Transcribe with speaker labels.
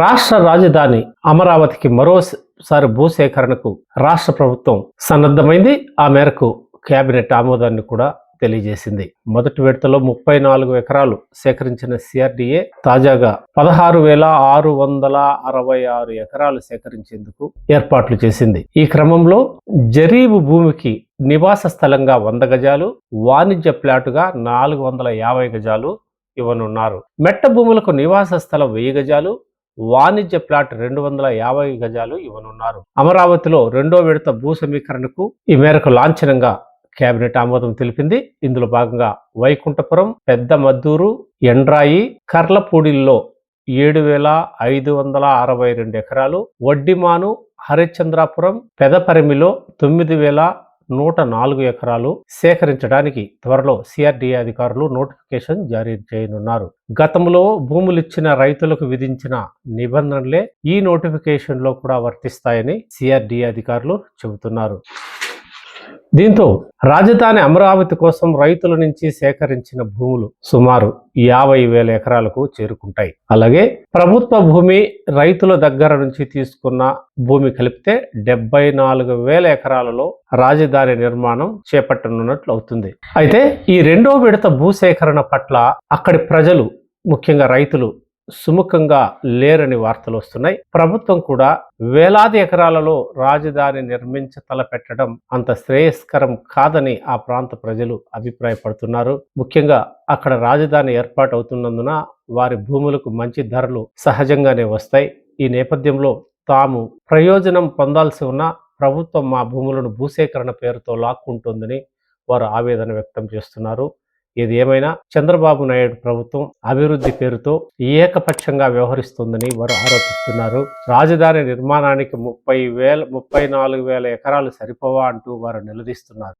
Speaker 1: రాష్ట్ర రాజధాని అమరావతికి మరోసారి భూసేకరణకు రాష్ట్ర ప్రభుత్వం సన్నద్ధమైంది. ఆ మేరకు కేబినెట్ ఆమోదాన్ని కూడా తెలియజేసింది. మొదటి విడతలో ముప్పై నాలుగు ఎకరాలు సేకరించిన సిఆర్డీఏ తాజాగా పదహారు వేల ఆరు వందల అరవై ఆరు ఎకరాలు సేకరించేందుకు ఏర్పాట్లు చేసింది. ఈ క్రమంలో జరీబు భూమికి నివాస స్థలంగా వంద గజాలు వాణిజ్య ప్లాటుగా నాలుగు వందల యాభై గజాలు ఇవ్వనున్నారు. మెట్ట భూములకు నివాస స్థలం వెయ్యి గజాలు వాణిజ్య ప్లాట్ రెండు వందల యాభై గజాలు ఇవ్వనున్నారు. అమరావతిలో రెండో విడత భూ సమీకరణకు ఈ మేరకు లాంఛనంగా కేబినెట్ ఆమోదం తెలిపింది. ఇందులో భాగంగా వైకుంఠపురం పెద్ద మద్దూరు ఎండ్రాయి కర్లపూడిల్లో ఏడు వేల ఐదు వందల అరవై రెండు ఎకరాలు వడ్డిమాను హరిశ్చంద్రాపురం పెదపరిమిలో తొమ్మిది వేల నూట నాలుగు ఎకరాలు సేకరించడానికి త్వరలో సిఆర్డీఏ అధికారులు నోటిఫికేషన్ జారీ చేయనున్నారు. గతంలో భూములిచ్చిన రైతులకు విధించిన నిబంధనలే ఈ నోటిఫికేషన్లో కూడా వర్తిస్తాయని సిఆర్డీఏ అధికారులు చెబుతున్నారు. దీంతో రాజధాని అమరావతి కోసం రైతుల నుంచి సేకరించిన భూములు సుమారు యాభై వేల ఎకరాలకు చేరుకుంటాయి. అలాగే ప్రభుత్వ భూమి రైతుల దగ్గర నుంచి తీసుకున్న భూమి కలిపితే డెబ్బై నాలుగు వేల ఎకరాలలో రాజధాని నిర్మాణం చేపట్టనున్నట్లు అవుతుంది. అయితే ఈ రెండో విడత భూసేకరణ పట్ల అక్కడి ప్రజలు ముఖ్యంగా రైతులు సుముఖంగా లేరని వార్తలు వస్తున్నాయి. ప్రభుత్వం కూడా వేలాది ఎకరాలలో రాజధాని నిర్మించ తలపెట్టడం అంత శ్రేయస్కరం కాదని ఆ ప్రాంత ప్రజలు అభిప్రాయపడుతున్నారు. ముఖ్యంగా అక్కడ రాజధాని ఏర్పాటు అవుతున్నందున వారి భూములకు మంచి ధరలు సహజంగానే వస్తాయి. ఈ నేపథ్యంలో తాము ప్రయోజనం పొందాల్సి ఉన్న ప్రభుత్వం మా భూములను భూసేకరణ పేరుతో లాక్కుంటుందని వారు ఆవేదన వ్యక్తం చేస్తున్నారు. ఏది ఏమైనా చంద్రబాబు నాయుడు ప్రభుత్వం అభివృద్ధి పేరుతో ఏకపక్షంగా వ్యవహరిస్తుందని వారు ఆరోపిస్తున్నారు. రాజధాని నిర్మాణానికి ముప్పై వేల ముప్పై నాలుగు వేల ఎకరాలు సరిపోవా అంటూ వారు నిలదీస్తున్నారు.